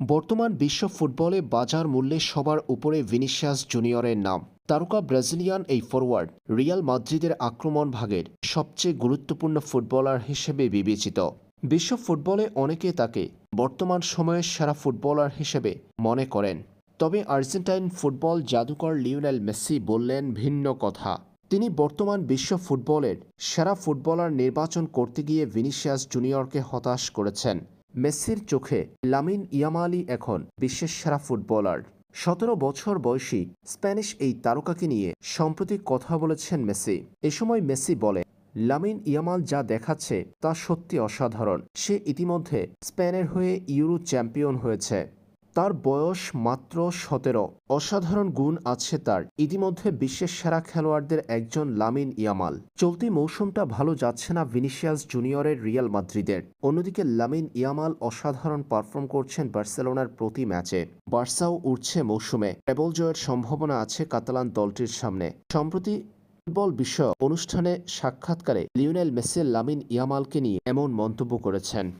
বর্তমান বিশ্ব ফুটবলে বাজার মূল্যে সবার উপরে ভিনিসিয়াস জুনিয়রের নাম। তারকা ব্রাজিলিয়ান এই ফরওয়ার্ড রিয়াল মাদ্রিদের আক্রমণ ভাগের সবচেয়ে গুরুত্বপূর্ণ ফুটবলার হিসেবে বিবেচিত। বিশ্ব ফুটবলে অনেকে তাকে বর্তমান সময়ের সেরা ফুটবলার হিসেবে মনে করেন। তবে আর্জেন্টাইন ফুটবল জাদুকর লিওনেল মেসি বললেন ভিন্ন কথা। তিনি বর্তমান বিশ্ব ফুটবলের সেরা ফুটবলার নির্বাচন করতে গিয়ে ভিনিসিয়াস জুনিয়রকে হতাশ করেছেন। মেসির চোখে লামিন ইয়ামালি এখন বিশ্বের সেরা ফুটবলার। সতেরো বছর বয়সী স্প্যানিশ এই তারকাকে নিয়ে সম্প্রতি কথা বলেছেন মেসি। এ সময় মেসি বলে, লামিন ইয়ামাল যা দেখাচ্ছে তা সত্যি অসাধারণ। সে ইতিমধ্যে স্পেনের হয়ে ইউরো চ্যাম্পিয়ন হয়েছে। তার বয়স মাত্র সতেরো। অসাধারণ গুণ আছে তার। ইতিমধ্যে বিশ্বের সেরা খেলোয়াড়দের একজন লামিন ইয়ামাল। চলতি মৌসুমটা ভালো যাচ্ছে না ভিনিসিয়াস জুনিয়রের রিয়াল মাদ্রিদের। অন্যদিকে লামিন ইয়ামাল অসাধারণ পারফর্ম করছেন বার্সেলোনার প্রতি ম্যাচে। বার্সাও উঠছে মৌসুমে। ট্রেবল জয়ের সম্ভাবনা আছে কাতালান দলটির সামনে। সম্প্রতি ফুটবল বিষয়ক অনুষ্ঠানে সাক্ষাৎকারে লিওনেল মেসি লামিন ইয়ামালকে নিয়ে এমন মন্তব্য করেছেন।